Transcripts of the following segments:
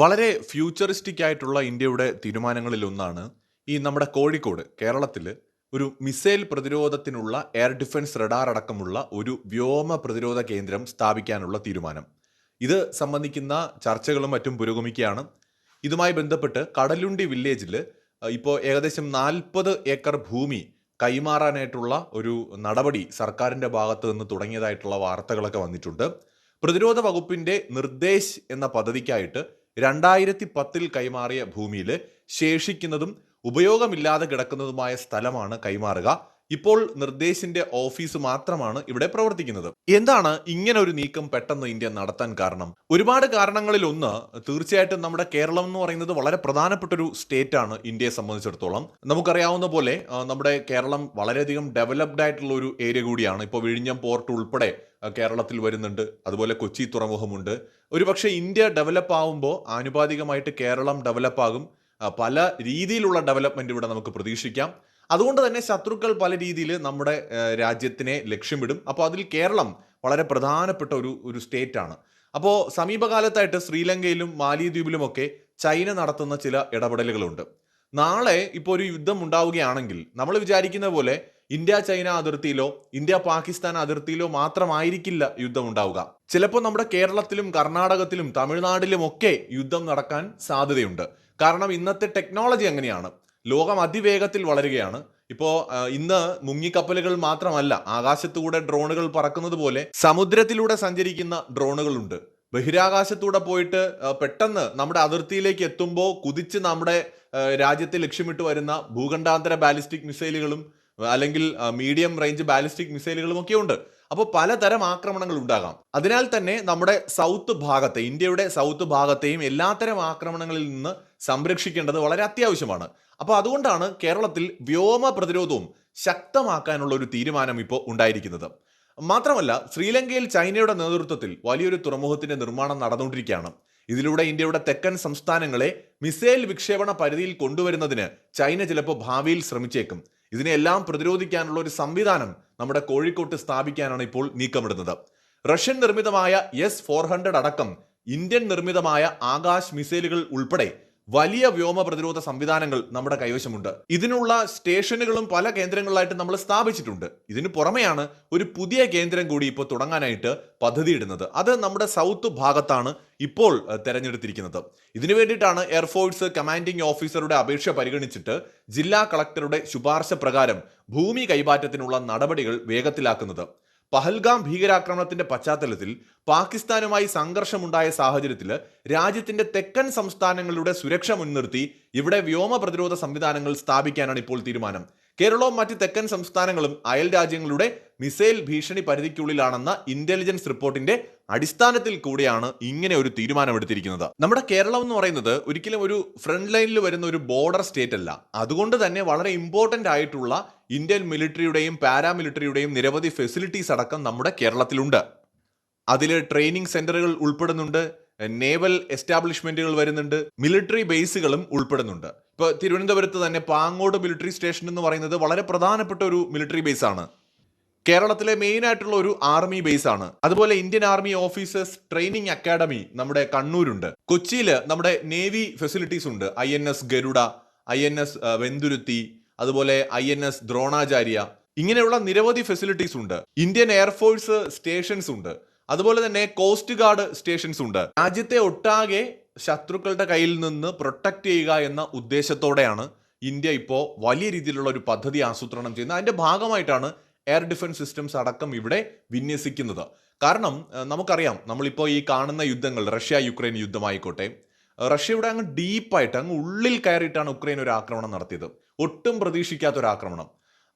വളരെ ഫ്യൂച്ചറിസ്റ്റിക് ആയിട്ടുള്ള ഇന്ത്യയുടെ തീരുമാനങ്ങളിലൊന്നാണ് ഈ നമ്മുടെ കോഴിക്കോട് കേരളത്തിൽ ഒരു മിസൈൽ പ്രതിരോധത്തിനുള്ള എയർ ഡിഫൻസ് റഡാർ അടക്കമുള്ള ഒരു വ്യോമ പ്രതിരോധ കേന്ദ്രം സ്ഥാപിക്കാനുള്ള തീരുമാനം. ഇത് സംബന്ധിക്കുന്ന ചർച്ചകളും മറ്റും പുരോഗമിക്കുകയാണ്. ഇതുമായി ബന്ധപ്പെട്ട് കടലുണ്ടി വില്ലേജിൽ ഇപ്പോൾ ഏകദേശം നാൽപ്പത് ഏക്കർ ഭൂമി കൈമാറാനായിട്ടുള്ള ഒരു നടപടി സർക്കാരിന്റെ ഭാഗത്ത് നിന്ന് തുടങ്ങിയതായിട്ടുള്ള വാർത്തകളൊക്കെ വന്നിട്ടുണ്ട്. പ്രതിരോധ വകുപ്പിന്റെ നിർദ്ദേശ് എന്ന പദ്ധതിക്കായിട്ട് രണ്ടായിരത്തി പത്തിൽ കൈമാറിയ ഭൂമിയിൽ ശേഷിക്കുന്നതും ഉപയോഗമില്ലാതെ കിടക്കുന്നതുമായ സ്ഥലമാണ് കൈമാറുക. ഇപ്പോൾ നിർദ്ദേശിന്റെ ഓഫീസ് മാത്രമാണ് ഇവിടെ പ്രവർത്തിക്കുന്നത്. എന്താണ് ഇങ്ങനെ ഒരു നീക്കം പെട്ടെന്ന് ഇന്ത്യ നടത്താൻ കാരണം? ഒരുപാട് കാരണങ്ങളിൽ ഒന്ന് തീർച്ചയായിട്ടും നമ്മുടെ കേരളം എന്ന് പറയുന്നത് വളരെ പ്രധാനപ്പെട്ട ഒരു സ്റ്റേറ്റ് ആണ് ഇന്ത്യയെ സംബന്ധിച്ചിടത്തോളം. നമുക്കറിയാവുന്ന പോലെ നമ്മുടെ കേരളം വളരെയധികം ഡെവലപ്ഡ് ആയിട്ടുള്ള ഒരു ഏരിയ കൂടിയാണ്. ഇപ്പോൾ വിഴിഞ്ഞം പോർട്ട് ഉൾപ്പെടെ കേരളത്തിൽ വരുന്നുണ്ട്. അതുപോലെ കൊച്ചി തുറമുഖമുണ്ട്. ഒരുപക്ഷെ ഇന്ത്യ ഡെവലപ്പ് ആവുമ്പോൾ ആനുപാതികമായിട്ട് കേരളം ഡെവലപ്പ് ആകും. പല രീതിയിലുള്ള ഡെവലപ്മെന്റ് ഇവിടെ നമുക്ക് പ്രതീക്ഷിക്കാം. അതുകൊണ്ട് തന്നെ ശത്രുക്കൾ പല രീതിയിൽ നമ്മുടെ രാജ്യത്തിനെ ലക്ഷ്യമിടും. അപ്പോൾ അതിൽ കേരളം വളരെ പ്രധാനപ്പെട്ട ഒരു ഒരു സ്റ്റേറ്റ് ആണ് അപ്പോൾ സമീപകാലത്തായിട്ട് ശ്രീലങ്കയിലും മാലിദ്വീപിലുമൊക്കെ ചൈന നടത്തുന്ന ചില ഇടപെടലുകളുണ്ട്. നാളെ ഇപ്പോൾ ഒരു യുദ്ധം ഉണ്ടാവുകയാണെങ്കിൽ നമ്മൾ വിചാരിക്കുന്ന പോലെ ഇന്ത്യ ചൈന അതിർത്തിയിലോ ഇന്ത്യ പാകിസ്ഥാൻ അതിർത്തിയിലോ മാത്രമായിരിക്കില്ല യുദ്ധം ഉണ്ടാവുക. ചിലപ്പോൾ നമ്മുടെ കേരളത്തിലും കർണാടകത്തിലും തമിഴ്നാട്ടിലും ഒക്കെ യുദ്ധം നടക്കാൻ സാധ്യതയുണ്ട്. കാരണം ഇന്നത്തെ ടെക്നോളജി അങ്ങനെയാണ്. ലോകം അതിവേഗത്തിൽ വളരുകയാണ്. ഇപ്പോൾ ഇന്ന് മുങ്ങിക്കപ്പലുകൾ മാത്രമല്ല ആകാശത്തൂടെ ഡ്രോണുകൾ പറക്കുന്നത് പോലെ സമുദ്രത്തിലൂടെ സഞ്ചരിക്കുന്ന ഡ്രോണുകളുണ്ട്. ബഹിരാകാശത്തൂടെ പോയിട്ട് പെട്ടെന്ന് നമ്മുടെ അതിർത്തിയിലേക്ക് എത്തുമ്പോൾ കുതിച്ച് നമ്മുടെ രാജ്യത്തെ ലക്ഷ്യമിട്ട് വരുന്ന ഭൂഖണ്ഡാന്തര ബാലിസ്റ്റിക് മിസൈലുകളും അല്ലെങ്കിൽ മീഡിയം റേഞ്ച് ബാലിസ്റ്റിക് മിസൈലുകളും ഒക്കെ ഉണ്ട്. അപ്പോൾ പലതരം ആക്രമണങ്ങൾ ഉണ്ടാകാം. അതിനാൽ തന്നെ നമ്മുടെ സൗത്ത് ഭാഗത്തെ ഇന്ത്യയുടെ സൗത്ത് ഭാഗത്തെയും എല്ലാത്തരം ആക്രമണങ്ങളിൽ നിന്ന് സംരക്ഷിക്കേണ്ടത് വളരെ അത്യാവശ്യമാണ്. അപ്പോൾ അതുകൊണ്ടാണ് കേരളത്തിൽ വ്യോമ പ്രതിരോധവും ശക്തമാക്കാനുള്ള ഒരു തീരുമാനം ഇപ്പോൾ ഉണ്ടായിരിക്കുന്നത്. മാത്രമല്ല ശ്രീലങ്കയിൽ ചൈനയുടെ നേതൃത്വത്തിൽ വലിയൊരു തുറമുഖത്തിന്റെ നിർമ്മാണം നടന്നുകൊണ്ടിരിക്കുകയാണ്. ഇതിലൂടെ ഇന്ത്യയുടെ തെക്കൻ സംസ്ഥാനങ്ങളെ മിസൈൽ വിക്ഷേപണ പരിധിയിൽ കൊണ്ടുവരുന്നതിന് ചൈന ചിലപ്പോൾ ഭാവിയിൽ ശ്രമിച്ചേക്കും. ഇതിനെല്ലാം പ്രതിരോധിക്കാനുള്ള ഒരു സംവിധാനം നമ്മുടെ കോഴിക്കോട്ട് സ്ഥാപിക്കാനാണ് ഇപ്പോൾ നീക്കമിടുന്നത്. റഷ്യൻ നിർമ്മിതമായ എസ് ഫോർ ഹൺഡ്രഡ് അടക്കം ഇന്ത്യൻ നിർമ്മിതമായ ആകാശ് മിസൈലുകൾ ഉൾപ്പെടെ വലിയ വ്യോമ പ്രതിരോധ സംവിധാനങ്ങൾ നമ്മുടെ കൈവശമുണ്ട്. ഇതിനുള്ള സ്റ്റേഷനുകളും പല കേന്ദ്രങ്ങളിലായിട്ട് നമ്മൾ സ്ഥാപിച്ചിട്ടുണ്ട്. ഇതിന് പുറമെയാണ് ഒരു പുതിയ കേന്ദ്രം കൂടി ഇപ്പോൾ തുടങ്ങാനായിട്ട് പദ്ധതിയിടുന്നത്. അത് നമ്മുടെ സൗത്ത് ഭാഗത്താണ് ഇപ്പോൾ തെരഞ്ഞെടുത്തിരിക്കുന്നത്. ഇതിനു വേണ്ടിയിട്ടാണ് എയർഫോഴ്സ് കമാൻഡിംഗ് ഓഫീസറുടെ അപേക്ഷ പരിഗണിച്ചിട്ട് ജില്ലാ കളക്ടറുടെ ശുപാർശ പ്രകാരം ഭൂമി കൈമാറ്റത്തിനുള്ള നടപടികൾ വേഗത്തിലാക്കുന്നത്. പഹൽഗാം ഭീകരാക്രമണത്തിന്റെ പശ്ചാത്തലത്തിൽ പാകിസ്ഥാനുമായി സംഘർഷമുണ്ടായ സാഹചര്യത്തിൽ രാജ്യത്തിന്റെ തെക്കൻ സംസ്ഥാനങ്ങളുടെ സുരക്ഷ മുൻനിർത്തി ഇവിടെ വ്യോമ പ്രതിരോധ സംവിധാനങ്ങൾ സ്ഥാപിക്കാനാണ് ഇപ്പോൾ തീരുമാനം. കേരളവും മറ്റ് തെക്കൻ സംസ്ഥാനങ്ങളും അയൽ രാജ്യങ്ങളുടെ മിസൈൽ ഭീഷണി പരിധിക്കുള്ളിലാണെന്ന ഇന്റലിജൻസ് റിപ്പോർട്ടിന്റെ അടിസ്ഥാനത്തിൽ കൂടിയാണ് ഇങ്ങനെ ഒരു തീരുമാനമെടുത്തിരിക്കുന്നത്. നമ്മുടെ കേരളം എന്ന് പറയുന്നത് ഒരിക്കലും ഒരു ഫ്രണ്ട് ലൈനിൽ വരുന്ന ഒരു ബോർഡർ സ്റ്റേറ്റ് അല്ല. അതുകൊണ്ട് തന്നെ വളരെ ഇമ്പോർട്ടന്റ് ആയിട്ടുള്ള ഇന്ത്യൻ മിലിറ്ററിയുടെയും പാരാമിലിറ്ററിയുടെയും നിരവധി ഫെസിലിറ്റീസ് അടക്കം നമ്മുടെ കേരളത്തിലുണ്ട്. അതിൽ ട്രെയിനിങ് സെന്ററുകൾ ഉൾപ്പെടുന്നുണ്ട് നേവൽ എസ്റ്റാബ്ലിഷ്മെന്റുകൾ വരുന്നുണ്ട് മിലിറ്ററി ബേസുകളും ഉൾപ്പെടുന്നുണ്ട്. ഇപ്പൊ തിരുവനന്തപുരത്ത് തന്നെ പാങ്ങോട് മിലിറ്ററി സ്റ്റേഷൻ എന്ന് പറയുന്നത് വളരെ പ്രധാനപ്പെട്ട ഒരു മിലിറ്ററി ബേസ് ആണ്. കേരളത്തിലെ മെയിൻ ആയിട്ടുള്ള ഒരു ആർമി ബേസ് ആണ്. അതുപോലെ Indian army officers training academy നമ്മുടെ കണ്ണൂരുണ്ട്. കൊച്ചിയിൽ നമ്മുടെ നേവി ഫെസിലിറ്റീസ് ഉണ്ട്. I N S Garuda I N S Venduruthy അതുപോലെ ഐ എൻ എസ് ദ്രോണാചാര്യ. ഇങ്ങനെയുള്ള നിരവധി ഫെസിലിറ്റീസ് ഉണ്ട്. ഇന്ത്യൻ എയർഫോഴ്സ് സ്റ്റേഷൻസ് ഉണ്ട്. അതുപോലെ തന്നെ കോസ്റ്റ് ഗാർഡ് സ്റ്റേഷൻസ് ഉണ്ട്. രാജ്യത്തെ ഒട്ടാകെ ശത്രുക്കളുടെ കയ്യിൽ നിന്ന് പ്രൊട്ടക്റ്റ് ചെയ്യുക എന്ന ഉദ്ദേശത്തോടെയാണ് ഇന്ത്യ ഇപ്പോൾ വലിയ രീതിയിലുള്ള ഒരു പദ്ധതി ആസൂത്രണം ചെയ്യുന്നത്. അതിന്റെ ഭാഗമായിട്ടാണ് എയർ ഡിഫൻസ് സിസ്റ്റംസ് അടക്കം ഇവിടെ വിന്യസിക്കുന്നത്. കാരണം നമുക്കറിയാം നമ്മളിപ്പോൾ ഈ കാണുന്ന യുദ്ധങ്ങൾ റഷ്യ യുക്രൈൻ യുദ്ധമായിക്കോട്ടെ റഷ്യയുടെ അങ്ങ് ഡീപ്പായിട്ട് അങ്ങ് ഉള്ളിൽ കയറിയിട്ടാണ് ഉക്രൈൻ ഒരു ആക്രമണം നടത്തിയത്. ഒട്ടും പ്രതീക്ഷിക്കാത്ത ഒരു ആക്രമണം.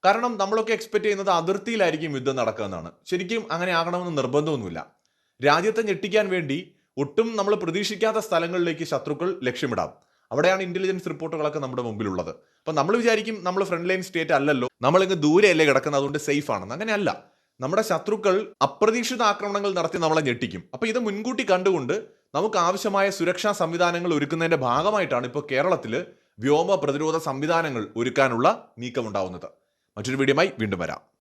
കാരണം നമ്മളൊക്കെ എക്സ്പെക്ട് ചെയ്യുന്നത് അതിർത്തിയിലായിരിക്കും യുദ്ധം നടക്കുക എന്നാണ്. ശരിക്കും അങ്ങനെ ആകണമെന്ന് നിർബന്ധമൊന്നുമില്ല. രാജ്യത്തെ ഞെട്ടിക്കാൻ വേണ്ടി ഒട്ടും നമ്മൾ പ്രതീക്ഷിക്കാത്ത സ്ഥലങ്ങളിലേക്ക് ശത്രുക്കൾ ലക്ഷ്യമിടാം. അവിടെയാണ് ഇന്റലിജൻസ് റിപ്പോർട്ടുകളൊക്കെ നമ്മുടെ മുമ്പിലുള്ളത്. അപ്പൊ നമ്മൾ വിചാരിക്കും നമ്മൾ ഫ്രണ്ട് ലൈൻ സ്റ്റേറ്റ് അല്ലല്ലോ നമ്മൾ ഇങ്ങ് ദൂരെയല്ലേ കിടക്കുന്നത് അതുകൊണ്ട് സേഫ് ആണെന്ന്. അങ്ങനെയല്ല. നമ്മുടെ ശത്രുക്കൾ അപ്രതീക്ഷിത ആക്രമണങ്ങൾ നടത്തി നമ്മളെ ഞെട്ടിക്കും. അപ്പൊ ഇത് മുൻകൂട്ടി കണ്ടുകൊണ്ട് നമുക്ക് ആവശ്യമായ സുരക്ഷാ സംവിധാനങ്ങൾ ഒരുക്കുന്നതിന്റെ ഭാഗമായിട്ടാണ് ഇപ്പോൾ കേരളത്തിൽ വ്യോമ പ്രതിരോധ സംവിധാനങ്ങൾ ഒരുക്കാനുള്ള നീക്കമുണ്ടാവുന്നത്. മറ്റൊരു വീഡിയോമായി വീണ്ടും വരാം.